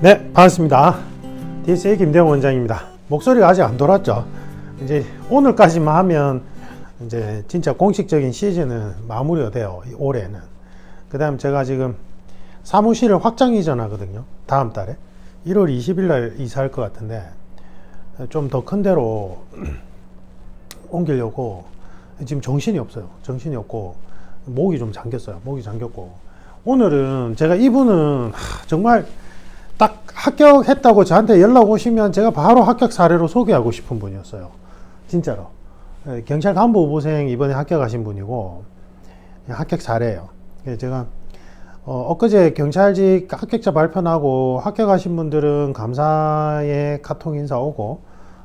네, 반갑습니다. DSA 김대영 원장입니다. 목소리가 아직 안 돌았죠. 이제 오늘까지만 하면 이제 진짜 공식적인 시즌은 마무리가 돼요. 이 올해는. 그 다음 제가 지금 사무실을 확장 이전하거든요. 다음 달에. 1월 20일 날 이사할 것 같은데 좀 더 큰 데로 옮기려고 지금 정신이 없어요. 정신이 없고 목이 좀 잠겼어요. 목이 잠겼고 오늘은 제가 이분은 하, 정말 딱 합격했다고 저한테 연락 오시면 제가 바로 합격 사례로 소개하고 싶은 분이었어요. 진짜로. 예, 경찰 간부 후보생 이번에 합격하신 분이고 합격 사례예요. 그래서 제가 어, 엊그제 경찰직 합격자 발표 나고 합격하신 분들은 감사의 카톡 인사 오고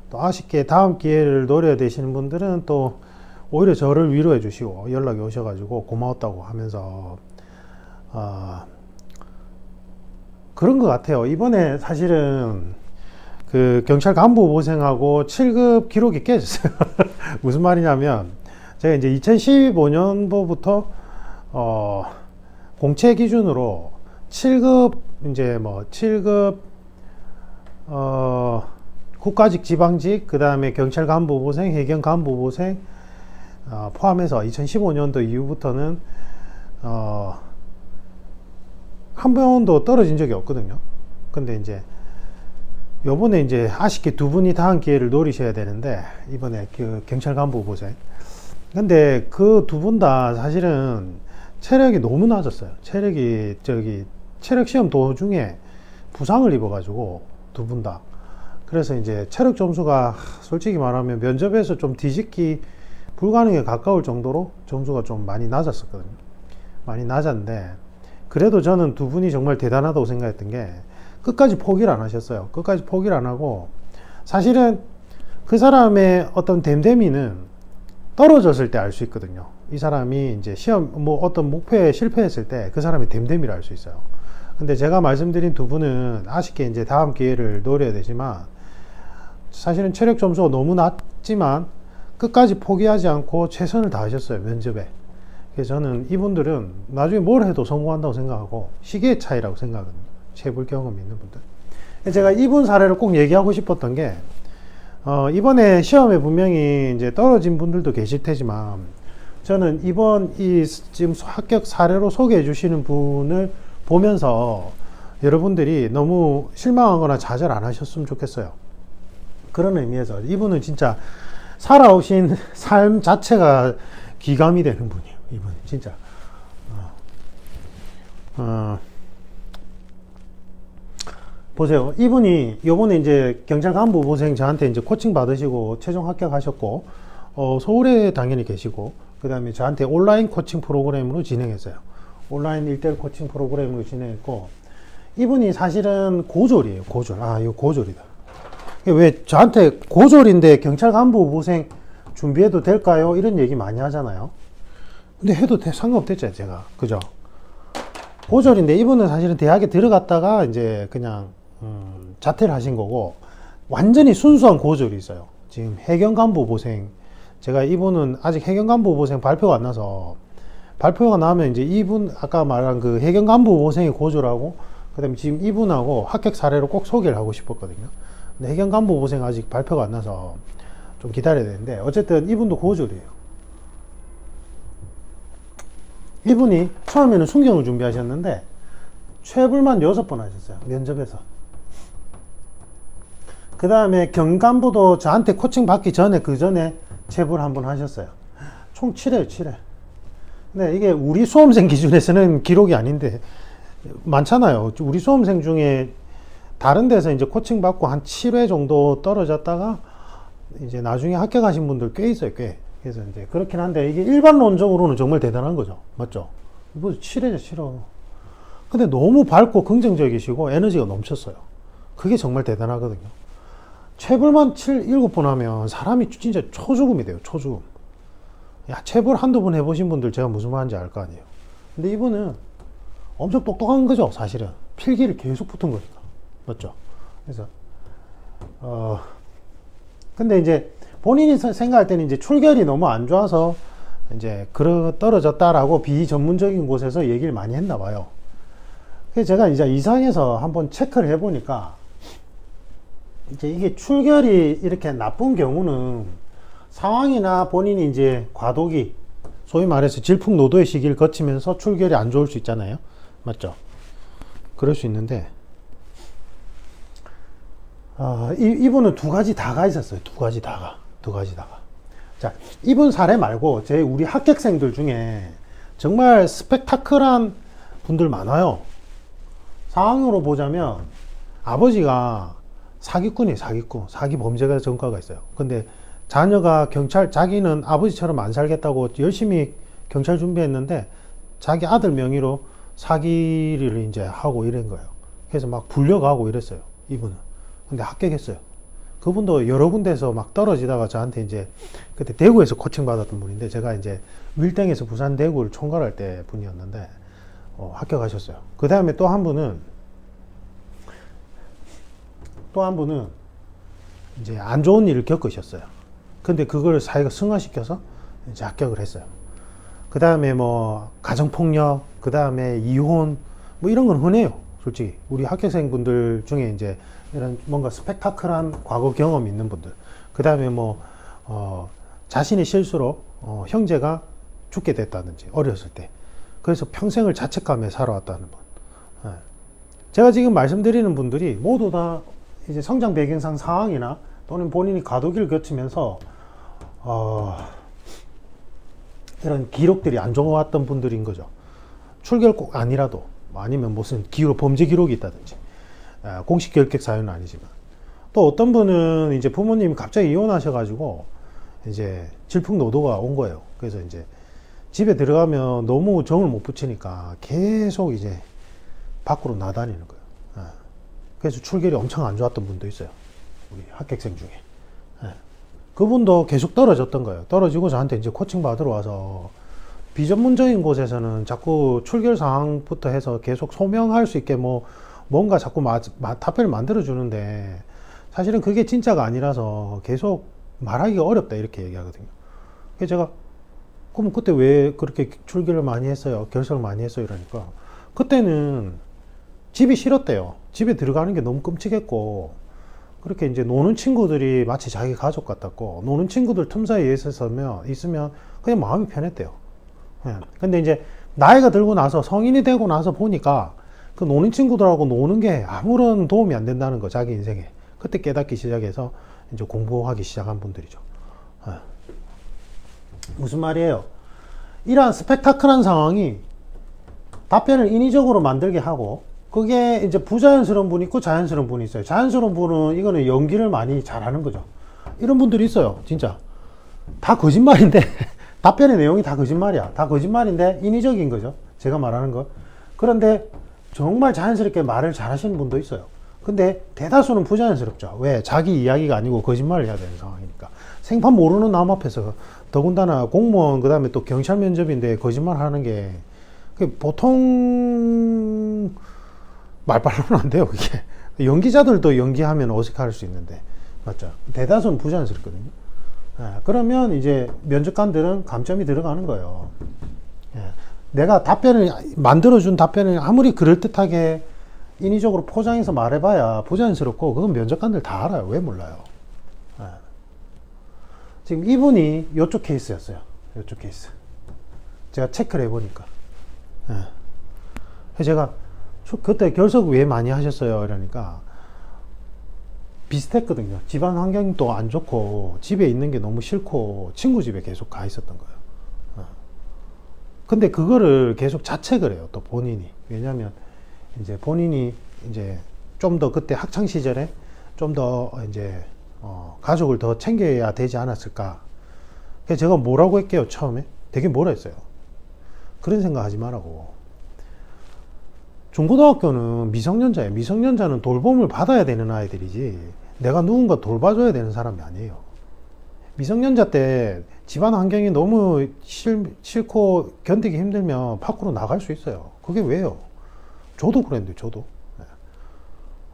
또 아쉽게 다음 기회를 노려야 되시는 분들은 또 오히려 저를 위로해 주시고 연락이 오셔가지고 고마웠다고 하면서 어, 그런 것 같아요. 이번에 사실은 그 경찰 간부 후보생하고 7급 기록이 깨졌어요. 무슨 말이냐면 제가 이제 2015년도부터 어 공채 기준으로 7급 이제 뭐 7급 어 국가직 지방직 그다음에 경찰 간부 후보생, 해경 간부 후보생 어, 포함해서 2015년도 이후부터는 어, 한 번도 떨어진 적이 없거든요. 근데 이제 요번에 이제 아쉽게 두 분이 다음 기회를 노리셔야 되는데 이번에 그 경찰 간부 후보생. 근데 그 두 분 다 사실은 체력이 너무 낮았어요. 체력이 저기 체력 시험 도중에 부상을 입어가지고 두 분 다. 그래서 이제 체력 점수가 솔직히 말하면 면접에서 좀 뒤집기 불가능에 가까울 정도로 점수가 좀 많이 낮았었거든요. 많이 낮았는데 그래도 저는 두 분이 정말 대단하다고 생각했던 게 끝까지 포기를 안 하셨어요. 끝까지 포기를 안 하고 사실은 그 사람의 어떤 댐댐이는 떨어졌을 때 알 수 있거든요. 이 사람이 이제 시험 뭐 어떤 목표에 실패했을 때 그 사람의 댐댐이를 알 수 있어요. 근데 제가 말씀드린 두 분은 아쉽게 이제 다음 기회를 노려야 되지만 사실은 체력 점수가 너무 낮지만 끝까지 포기하지 않고 최선을 다하셨어요 면접에. 그래서 저는 이분들은 나중에 뭘 해도 성공한다고 생각하고 시기의 차이라고 생각하거든요. 체불 경험 있는 분들. 제가 이분 사례를 꼭 얘기하고 싶었던 게 어, 이번에 시험에 분명히 이제 떨어진 분들도 계실 테지만 저는 이번 이 지금 합격 사례로 소개해 주시는 분을 보면서 여러분들이 너무 실망하거나 좌절 안 하셨으면 좋겠어요. 그런 의미에서 이분은 진짜 살아오신 삶 자체가 기감이 되는 분이에요. 이분은 진짜. 어, 어, 보세요. 이분이 요번에 이제 경찰 간부 후보생 저한테 이제 코칭 받으시고 최종 합격하셨고, 어, 서울에 당연히 계시고, 그 다음에 저한테 온라인 코칭 프로그램으로 진행했어요. 온라인 일대일 코칭 프로그램으로 진행했고, 이분이 사실은 고졸이에요. 고졸. 아, 이거 고졸이다. 왜 저한테 고졸인데 경찰 간부 후보생 준비해도 될까요? 이런 얘기 많이 하잖아요. 근데 해도 돼, 상관없댔죠, 제가. 그죠? 고졸인데 이분은 사실은 대학에 들어갔다가 이제 그냥 음, 자퇴를 하신 거고 완전히 순수한 고졸이 있어요. 지금 해경 간부 후보생 제가 이분은 아직 해경 간부 후보생 발표가 안 나서 발표가 나면 이제 이분 아까 말한 그 해경 간부 후보생이 고졸하고 그다음에 지금 이분하고 합격 사례로 꼭 소개를 하고 싶었거든요. 근데 해경 간부 후보생 아직 발표가 안 나서 좀 기다려야 되는데 어쨌든 이분도 고졸이에요. 이분이 처음에는 순경을 준비하셨는데 최불만 여섯 번 하셨어요. 면접에서. 그 다음에 경간부도 저한테 코칭 받기 전에 그 전에 체불 한 번 하셨어요. 총 7회요, 7회. 근데 이게 우리 수험생 기준에서는 기록이 아닌데 많잖아요. 우리 수험생 중에 다른 데서 이제 코칭 받고 한 7회 정도 떨어졌다가 이제 나중에 합격하신 분들 꽤 있어요, 꽤. 그래서 이제 그렇긴 한데 이게 일반론적으로는 정말 대단한 거죠. 맞죠? 뭐 7회죠, 7회. 근데 너무 밝고 긍정적이시고 에너지가 넘쳤어요. 그게 정말 대단하거든요. 체불만 7, 7번 하면 사람이 진짜 초죽음이 돼요, 초죽음. 야, 체불 한두 번 해보신 분들 제가 무슨 말인지 알 거 아니에요. 근데 이분은 엄청 똑똑한 거죠, 사실은. 필기를 계속 붙은 거니까. 맞죠? 그래서, 어, 근데 이제 본인이 서- 생각할 때는 이제 출결이 너무 안 좋아서 이제 그러 떨어졌다라고 비전문적인 곳에서 얘기를 많이 했나 봐요. 그래서 제가 이제 이상해서 한번 체크를 해보니까 이제 이게 출결이 이렇게 나쁜 경우는 상황이나 본인이 이제 과도기 소위 말해서 질풍노도의 시기를 거치면서 출결이 안 좋을 수 있잖아요. 맞죠? 그럴 수 있는데 아, 이, 이분은 두 가지 다가 있었어요. 두 가지 다가. 두 가지 다가. 자, 이분 사례 말고 제 우리 합격생들 중에 정말 스펙타클한 분들 많아요. 상황으로 보자면 아버지가 사기꾼이에요, 사기꾼. 사기 범죄가 전과가 있어요. 근데 자녀가 경찰, 자기는 아버지처럼 안 살겠다고 열심히 경찰 준비했는데 자기 아들 명의로 사기를 이제 하고 이런 거예요. 그래서 막 불려가고 이랬어요, 이분은. 근데 합격했어요. 그분도 여러 군데서 막 떨어지다가 저한테 이제 그때 대구에서 코칭 받았던 분인데 제가 이제 밀당에서 부산 대구를 총괄할 때 분이었는데 어, 합격하셨어요. 그 다음에 또 한 분은 또 한 분은 이제 안 좋은 일을 겪으셨어요. 근데 그걸 사회가 승화시켜서 이제 합격을 했어요. 그 다음에 뭐 가정폭력, 그 다음에 이혼, 뭐 이런 건 흔해요. 솔직히 우리 합격생분들 중에 이제 이런 뭔가 스펙타클한 과거 경험 있는 분들, 그 다음에 뭐 어, 자신의 실수로 어, 형제가 죽게 됐다든지 어렸을 때, 그래서 평생을 자책감에 살아왔다는 분. 예. 제가 지금 말씀드리는 분들이 모두 다 이제 성장 배경상 상황이나 또는 본인이 과도기를 거치면서 어, 이런 기록들이 안 좋았던 분들인 거죠. 출결 꼭 아니라도 뭐 아니면 무슨 기록 범죄 기록이 있다든지 아, 공식 결격 사유는 아니지만 또 어떤 분은 이제 부모님이 갑자기 이혼하셔가지고 이제 질풍노도가 온 거예요. 그래서 이제 집에 들어가면 너무 정을 못 붙이니까 계속 이제 밖으로 나다니는 거예요. 아, 그래서 출결이 엄청 안 좋았던 분도 있어요. 우리 합격생 중에. 예. 그분도 계속 떨어졌던 거예요. 떨어지고 저한테 이제 코칭 받으러 와서 비전문적인 곳에서는 자꾸 출결 상황부터 해서 계속 소명할 수 있게 뭐 뭔가 자꾸 마, 마, 답변을 만들어 주는데 사실은 그게 진짜가 아니라서 계속 말하기가 어렵다 이렇게 얘기하거든요. 그래서 제가 그럼 그때 왜 그렇게 출결을 많이 했어요? 결석을 많이 했어요? 이러니까 그때는 집이 싫었대요. 집에 들어가는 게 너무 끔찍했고 그렇게 이제 노는 친구들이 마치 자기 가족 같았고 노는 친구들 틈 사이에 있으면 그냥 마음이 편했대요. 예. 근데 이제 나이가 들고 나서 성인이 되고 나서 보니까 그 노는 친구들하고 노는 게 아무런 도움이 안 된다는 거 자기 인생에 그때 깨닫기 시작해서 이제 공부하기 시작한 분들이죠. 예. 무슨 말이에요? 이러한 스펙타클한 상황이 답변을 인위적으로 만들게 하고 그게 이제 부자연스러운 분이 있고 자연스러운 분이 있어요. 자연스러운 분은 이거는 연기를 많이 잘하는 거죠. 이런 분들이 있어요. 진짜 다 거짓말인데 답변의 내용이 다 거짓말이야. 다 거짓말인데 인위적인 거죠. 제가 말하는 거. 그런데 정말 자연스럽게 말을 잘 하시는 분도 있어요. 근데 대다수는 부자연스럽죠. 왜? 자기 이야기가 아니고 거짓말을 해야 되는 상황이니까. 생판 모르는 남 앞에서 더군다나 공무원 그다음에 또 경찰 면접인데 거짓말 하는 게 보통 말빨로는 안 돼요, 그게. 연기자들도 연기하면 어색할 수 있는데. 맞죠? 대다수는 부자연스럽거든요. 예, 그러면 이제 면접관들은 감점이 들어가는 거예요. 예, 내가 답변을, 만들어준 답변을 아무리 그럴듯하게 인위적으로 포장해서 말해봐야 부자연스럽고, 그건 면접관들 다 알아요. 왜 몰라요? 예. 지금 이분이 이쪽 케이스였어요. 이쪽 케이스. 제가 체크를 해보니까. 예. 제가 저- 그때 결석 왜 많이 하셨어요? 이러니까 비슷했거든요. 집안 환경도 안 좋고 집에 있는 게 너무 싫고 친구 집에 계속 가 있었던 거예요. 어. 근데 그거를 계속 자책을 해요. 또 본인이. 왜냐하면 이제 본인이 이제 좀 더 그때 학창 시절에 좀 더 이제 어, 가족을 더 챙겨야 되지 않았을까. 그래서 제가 뭐라고 했게요 처음에 되게 뭐라 했어요. 그런 생각 하지 말라고. 중고등학교는 미성년자예요. 미성년자는 돌봄을 받아야 되는 아이들이지. 내가 누군가 돌봐줘야 되는 사람이 아니에요. 미성년자 때 집안 환경이 너무 싫, 싫고 견디기 힘들면 밖으로 나갈 수 있어요. 그게 왜요? 저도 그랬는데, 저도. 네.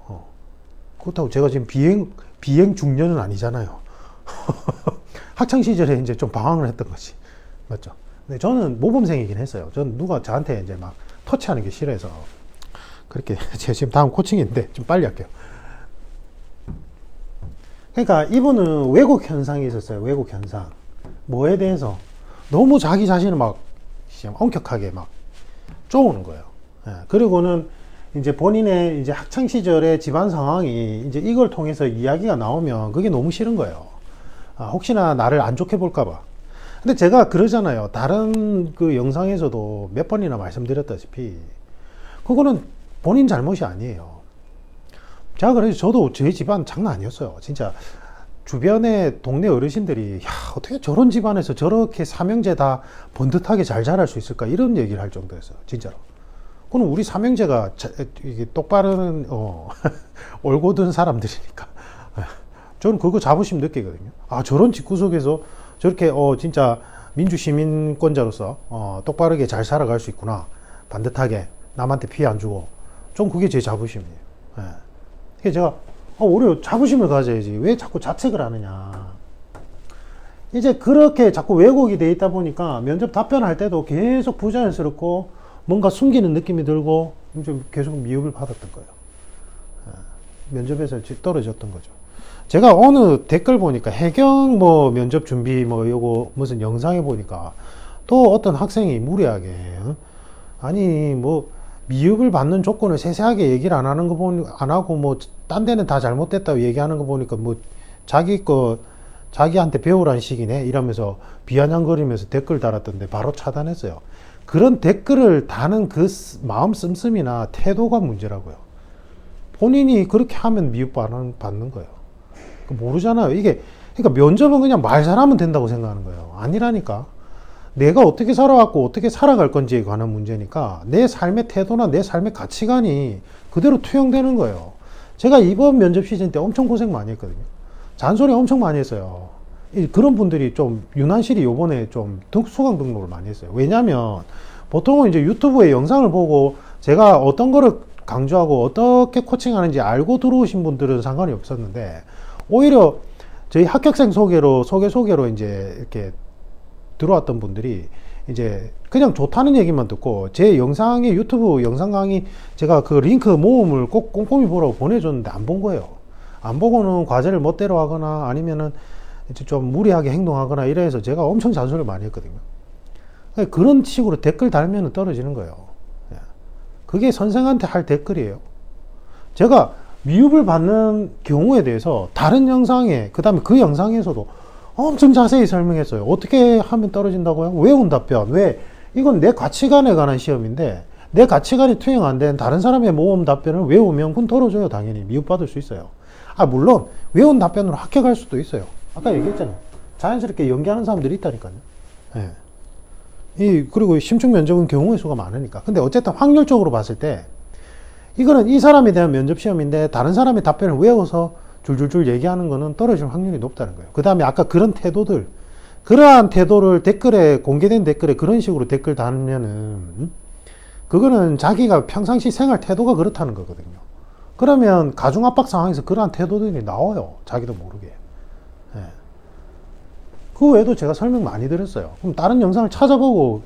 어. 그렇다고 제가 지금 비행, 비행 중년은 아니잖아요. 학창 시절에 이제 좀 방황을 했던 거지. 맞죠? 근데 저는 모범생이긴 했어요. 저는 누가 저한테 이제 막 터치하는 게 싫어해서. 그렇게 제가 지금 다음 코칭인데 좀 빨리 할게요. 그러니까 이분은 왜곡 현상이 있었어요. 왜곡 현상. 뭐에 대해서 너무 자기 자신을 막 엄격하게 막 쪼우는 거예요. 예, 그리고는 이제 본인의 이제 학창 시절의 집안 상황이 이제 이걸 통해서 이야기가 나오면 그게 너무 싫은 거예요. 아, 혹시나 나를 안 좋게 볼까봐. 근데 제가 그러잖아요. 다른 그 영상에서도 몇 번이나 말씀드렸다시피 그거는 본인 잘못이 아니에요. 제가 그래서 저도 저희 집안 장난 아니었어요. 진짜 주변에 동네 어르신들이 야 어떻게 저런 집안에서 저렇게 삼형제 다 번듯하게 잘 자랄 수 있을까 이런 얘기를 할 정도였어요. 진짜로. 그는 우리 삼형제가 자- 이게 똑바른 어, 올곧은 사람들이니까 저는 그거 자부심 느끼거든요. 아 저런 집구석에서 저렇게 어 진짜 민주 시민권자로서 어, 똑바르게 잘 살아갈 수 있구나. 반듯하게 남한테 피해 안 주고 좀 그게 제 자부심이에요. 예. 그래서 제가 어, 오히려 자부심을 가져야지. 왜 자꾸 자책을 하느냐. 이제 그렇게 자꾸 왜곡이 돼 있다 보니까 면접 답변할 때도 계속 부자연스럽고 뭔가 숨기는 느낌이 들고 좀 계속 미움을 받았던 거예요. 예. 면접에서 지- 떨어졌던 거죠. 제가 어느 댓글 보니까 해경 뭐 면접 준비 뭐 요거 무슨 영상에 보니까 또 어떤 학생이 무리하게 어? 아니 뭐 미흡을 받는 조건을 세세하게 얘기를 안 하는 거 보니 안 하고 뭐 딴 데는 다 잘못됐다고 얘기하는 거 보니까 뭐 자기 거 자기한테 배우라는 식이네 이러면서 비아냥거리면서 댓글 달았던데 바로 차단했어요. 그런 댓글을 다는 그 쓰- 마음 씀씀이나 태도가 문제라고요. 본인이 그렇게 하면 미흡받는 받는 거예요. 그 모르잖아요. 이게 그러니까 면접은 그냥 말 잘하면 된다고 생각하는 거예요. 아니라니까. 내가 어떻게 살아왔고 어떻게 살아갈 건지에 관한 문제니까 내 삶의 태도나 내 삶의 가치관이 그대로 투영되는 거예요. 제가 이번 면접 시즌 때 엄청 고생 많이 했거든요. 잔소리 엄청 많이 했어요. 이- 그런 분들이 좀 유난실이 요번에 좀 등- 수강 등록을 많이 했어요. 왜냐면 보통은 이제 유튜브에 영상을 보고 제가 어떤 거를 강조하고 어떻게 코칭하는지 알고 들어오신 분들은 상관이 없었는데 오히려 저희 합격생 소개로 소개 소개로 이제 이렇게 들어왔던 분들이 이제 그냥 좋다는 얘기만 듣고 제 영상에 유튜브 영상 강의 제가 그 링크 모음을 꼭 꼼꼼히 보라고 보내줬는데 안 본 거예요. 안 보고는 과제를 멋대로 하거나 아니면은 좀 무리하게 행동하거나 이래서 제가 엄청 잔소리를 많이 했거든요. 그러니까 그런 식으로 댓글 달면 떨어지는 거예요. 예. 그게 선생한테 할 댓글이에요. 제가 미흡을 받는 경우에 대해서 다른 영상에, 그 다음에 그 영상에서도 엄청 자세히 설명했어요. 어떻게 하면 떨어진다고요? 외운 답변. 왜? 이건 내 가치관에 관한 시험인데, 내 가치관이 투영 안 된 다른 사람의 모험 답변을 외우면 그건 떨어져요. 당연히. 미흡받을 수 있어요. 아, 물론, 외운 답변으로 합격할 수도 있어요. 아까 얘기했잖아요. 자연스럽게 연기하는 사람들이 있다니까요. 예. 이, 그리고 심층 면접은 경우의 수가 많으니까. 근데 어쨌든 확률적으로 봤을 때, 이거는 이 사람에 대한 면접 시험인데 다른 사람의 답변을 외워서 줄줄줄 얘기하는 거는 떨어질 확률이 높다는 거예요. 그 다음에 아까 그런 태도들, 그러한 태도를 댓글에, 공개된 댓글에 그런 식으로 댓글 달면은, 음? 그거는 자기가 평상시 생활 태도가 그렇다는 거거든요. 그러면 가중 압박 상황에서 그러한 태도들이 나와요. 자기도 모르게. 예. 그 외에도 제가 설명 많이 드렸어요. 그럼 다른 영상을 찾아보고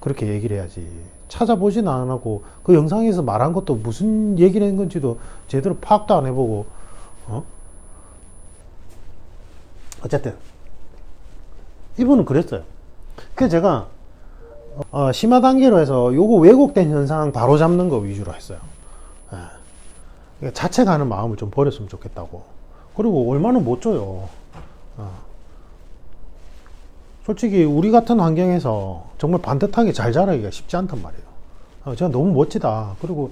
그렇게 얘기를 해야지. 찾아보진 안 하고 그 영상에서 말한 것도 무슨 얘기를 한 건지도 제대로 파악도 안 해보고 어? 어쨌든 이분은 그랬어요. 그래서 제가 어, 심화 단계로 해서 요거 왜곡된 현상 바로 잡는 거 위주로 했어요. 예. 자책하는 마음을 좀 버렸으면 좋겠다고. 그리고 얼마나 못 줘요. 어. 솔직히 우리 같은 환경에서 정말 반듯하게 잘 자라기가 쉽지 않단 말이에요. 어, 제가 너무 멋지다. 그리고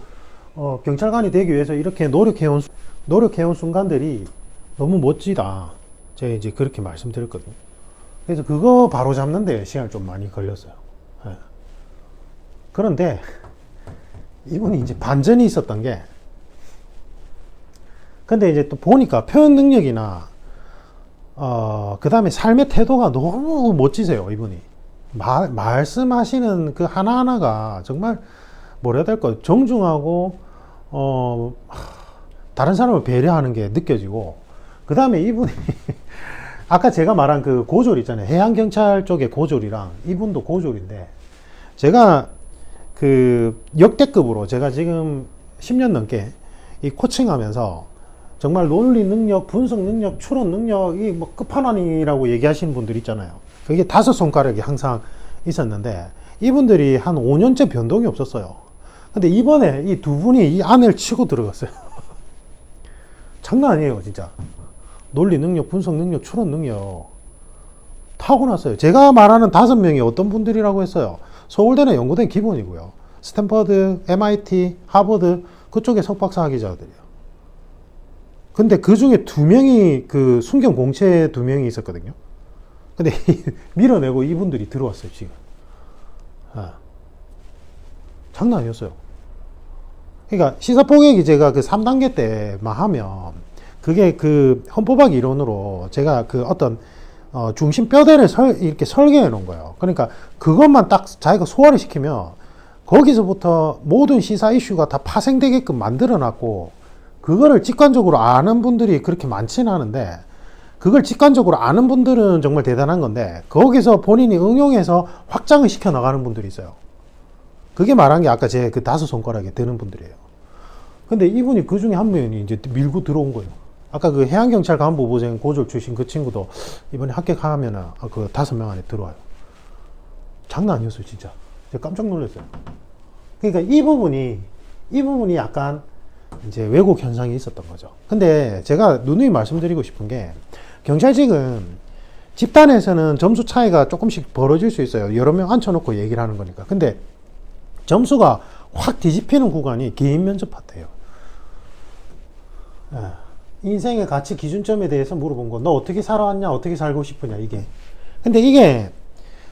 어, 경찰관이 되기 위해서 이렇게 노력해온 수- 노력해온 순간들이 너무 멋지다. 제가 이제 그렇게 말씀드렸거든요. 그래서 그거 바로 잡는데 시간이 좀 많이 걸렸어요. 예. 그런데 이분이 이제 반전이 있었던 게 근데 이제 또 보니까 표현 능력이나 어, 그 다음에 삶의 태도가 너무 멋지세요, 이분이. 마, 말씀하시는 그 하나하나가 정말 뭐라 해야 될까, 정중하고, 어, 하, 다른 사람을 배려하는 게 느껴지고, 그 다음에 이분이, 아까 제가 말한 그 고졸 있잖아요. 해양경찰 쪽의 고졸이랑 이분도 고졸인데, 제가 그 역대급으로 제가 지금 10년 넘게 이 코칭하면서 정말 논리 능력, 분석 능력, 추론 능력이 뭐 끝판왕이라고 얘기하시는 분들 있잖아요. 그게 다섯 손가락이 항상 있었는데 이분들이 한 5년째 변동이 없었어요. 근데 이번에 이 두 분이 이 안을 치고 들어갔어요. 장난 아니에요, 진짜. 논리 능력, 분석 능력, 추론 능력 타고났어요. 제가 말하는 다섯 명이 어떤 분들이라고 했어요. 서울대는 연구된 기본이고요. 스탠퍼드, MIT, 하버드 그쪽에 석박사 학위자들이에요. 근데 그 중에 두 명이 그 순경 공채 두 명이 있었거든요. 근데 밀어내고 이분들이 들어왔어요, 지금. 아. 장난 아니었어요. 그러니까 시사포격이 제가 그 3단계 때만 하면 그게 그 헌법학 이론으로 제가 그 어떤 어 중심 뼈대를 설, 이렇게 설계해 놓은 거예요. 그러니까 그것만 딱 자기가 소화를 시키면 거기서부터 모든 시사 이슈가 다 파생되게끔 만들어 놨고 그거를 직관적으로 아는 분들이 그렇게 많지는 않은데 그걸 직관적으로 아는 분들은 정말 대단한 건데 거기서 본인이 응용해서 확장을 시켜 나가는 분들이 있어요. 그게 말한 게 아까 제 그 다섯 손가락에 드는 분들이에요. 근데 이분이 그 중에 한 명이 이제 밀고 들어온 거예요. 아까 그 해양경찰 간부보생 고졸 출신 그 친구도 이번에 합격하면은 아, 그 다섯 명 안에 들어와요. 장난 아니었어요, 진짜. 제가 깜짝 놀랐어요. 그러니까 이 부분이, 이 부분이 약간 이제 왜곡 현상이 있었던 거죠. 근데 제가 누누이 말씀드리고 싶은 게 경찰직은 집단에서는 점수 차이가 조금씩 벌어질 수 있어요. 여러 명 앉혀놓고 얘기를 하는 거니까. 근데 점수가 확 뒤집히는 구간이 개인 면접 파트예요. 예. 인생의 가치 기준점에 대해서 물어본 거. 너 어떻게 살아왔냐? 어떻게 살고 싶으냐? 이게. 근데 이게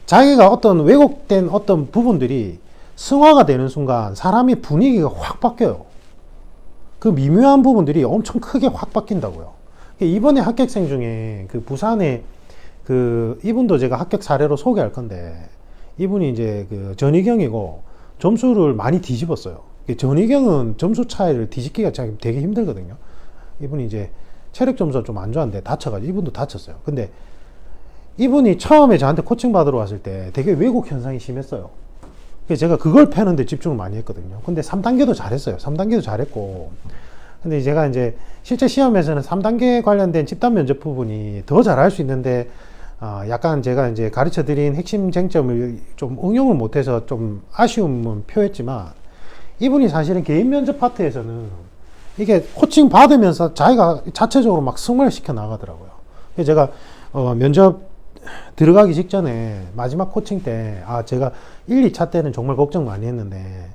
자기가 어떤 왜곡된 어떤 부분들이 승화가 되는 순간 사람이 분위기가 확 바뀌어요. 그 미묘한 부분들이 엄청 크게 확 바뀐다고요. 이번에 합격생 중에 그 부산에 그 이분도 제가 합격 사례로 소개할 건데 이분이 이제 그 전희경이고 점수를 많이 뒤집었어요. 전희경은 점수 차이를 뒤집기가 참 되게 힘들거든요. 이분이 이제 체력 점수가 좀 안 좋았는데 다쳐가지고 이분도 다쳤어요. 근데 이분이 처음에 저한테 코칭 받으러 왔을 때 되게 왜곡 현상이 심했어요. 그래서 제가 그걸 패는데 집중을 많이 했거든요. 근데 3단계도 잘했어요. 3단계도 잘했고. 근데 제가 이제 실제 시험에서는 3단계 관련된 집단 면접 부분이 더 잘할 수 있는데 어, 약간 제가 이제 가르쳐 드린 핵심 쟁점을 좀 응용을 못해서 좀 아쉬움은 표했지만 이분이 사실은 개인 면접 파트에서는 이게 코칭 받으면서 자기가 자체적으로 막 승화를 시켜 나가더라고요. 제가 어, 면접 들어가기 직전에 마지막 코칭 때, 아, 제가 1, 2차 때는 정말 걱정 많이 했는데,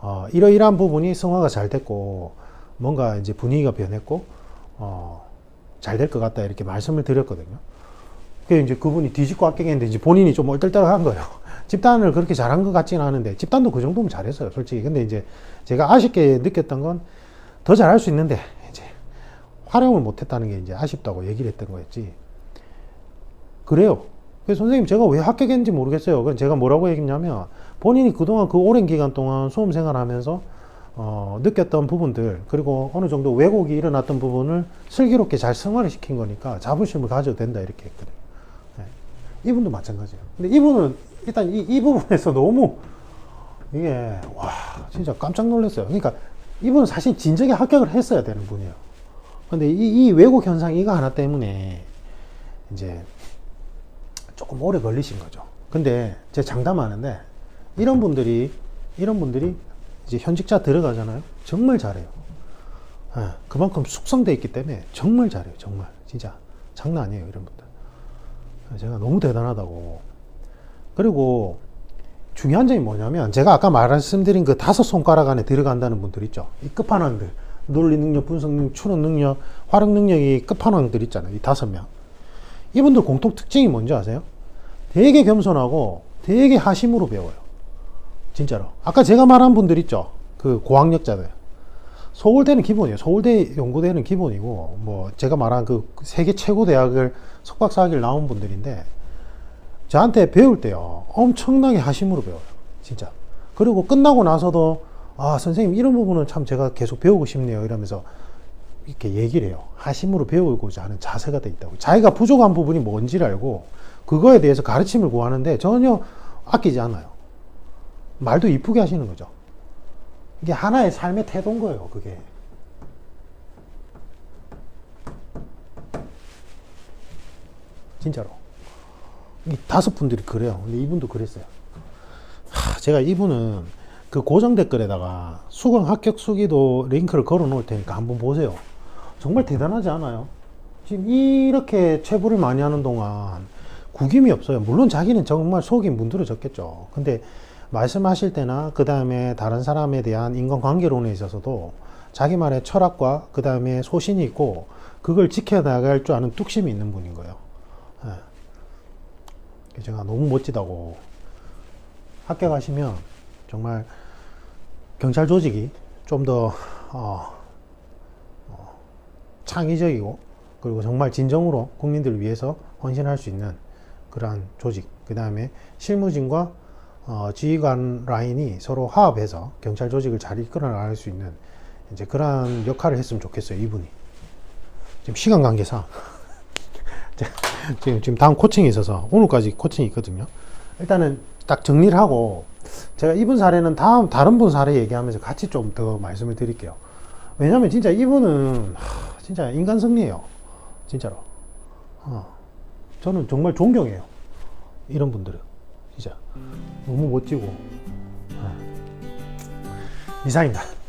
어, 이러이러한 부분이 승화가 잘 됐고, 뭔가 이제 분위기가 변했고, 어, 잘 될 것 같다, 이렇게 말씀을 드렸거든요. 그 이제 그분이 뒤집고 합격했는데, 이제 본인이 좀 얼떨떨한 거예요. 집단을 그렇게 잘한 것 같지는 않은데, 집단도 그 정도면 잘했어요, 솔직히. 근데 이제 제가 아쉽게 느꼈던 건, 더 잘할 수 있는데, 이제, 활용을 못했다는 게 이제 아쉽다고 얘기를 했던 거였지. 그래요. 그래서 선생님 제가 왜 합격했는지 모르겠어요. 그래서 제가 뭐라고 얘기했냐면 본인이 그동안 그 오랜 기간 동안 수험 생활하면서 어, 느꼈던 부분들 그리고 어느 정도 왜곡이 일어났던 부분을 슬기롭게 잘 승화를 시킨 거니까 자부심을 가져도 된다 이렇게 했거든요. 네. 이분도 마찬가지예요. 근데 이분은 일단 이, 이 부분에서 너무 이게 와 진짜 깜짝 놀랐어요. 그러니까 이분은 사실 진작에 합격을 했어야 되는 분이에요. 근데 이, 이 왜곡 현상 이거 하나 때문에 이제 조금 오래 걸리신 거죠. 근데 제가 장담하는데 이런 분들이 이런 분들이 이제 현직자 들어가잖아요. 정말 잘해요. 예, 그만큼 숙성돼 있기 때문에 정말 잘해요. 정말 진짜 장난 아니에요. 이런 분들. 제가 너무 대단하다고. 그리고 중요한 점이 뭐냐면 제가 아까 말씀드린 그 다섯 손가락 안에 들어간다는 분들 있죠. 이 끝판왕들. 논리 능력, 분석 능력, 추론 능력, 활용 능력이 끝판왕들 있잖아요. 이 다섯 명. 이분들 공통 특징이 뭔지 아세요? 되게 겸손하고 되게 하심으로 배워요. 진짜로. 아까 제가 말한 분들 있죠? 그 고학력자들. 서울대는 기본이에요. 서울대 연구대는 기본이고, 뭐, 제가 말한 그 세계 최고 대학을 석박사학위를 나온 분들인데, 저한테 배울 때요. 엄청나게 하심으로 배워요. 진짜. 그리고 끝나고 나서도, 아, 선생님, 이런 부분은 참 제가 계속 배우고 싶네요. 이러면서 이렇게 얘기를 해요. 하심으로 배우고자 하는 자세가 돼 있다고. 자기가 부족한 부분이 뭔지를 알고, 그거에 대해서 가르침을 구하는데 전혀 아끼지 않아요. 말도 이쁘게 하시는 거죠. 이게 하나의 삶의 태도인 거예요, 그게. 진짜로. 이 다섯 분들이 그래요. 근데 이분도 그랬어요. 하, 제가 이분은 그 고정 댓글에다가 수강 합격 수기도 링크를 걸어 놓을 테니까 한번 보세요. 정말 대단하지 않아요? 지금 이렇게 체부를 많이 하는 동안 구김이 없어요. 물론 자기는 정말 속이 문드러졌겠죠. 근데 말씀하실 때나 그 다음에 다른 사람에 대한 인간관계론에 있어서도 자기만의 철학과 그 다음에 소신이 있고 그걸 지켜나갈 줄 아는 뚝심이 있는 분인 거예요. 예. 제가 너무 멋지다고 합격하시면 정말 경찰 조직이 좀더 어, 어, 창의적이고 그리고 정말 진정으로 국민들을 위해서 헌신할 수 있는 그러한 조직 그 다음에 실무진과 어, 지휘관 라인이 서로 화합해서 경찰 조직을 잘 이끌어 나갈 수 있는 이제 그러한 역할을 했으면 좋겠어요 이분이. 지금 시간 관계상. 지금 지금 다음 코칭이 있어서 오늘까지 코칭이 있거든요. 일단은 딱 정리를 하고 제가 이분 사례는 다음 다른 분 사례 얘기하면서 같이 좀 더 말씀을 드릴게요. 왜냐면 진짜 이분은 하, 진짜 인간 승리예요. 진짜로. 어. 저는 정말 존경해요. 이런 분들은 진짜 너무 멋지고 어. 이상입니다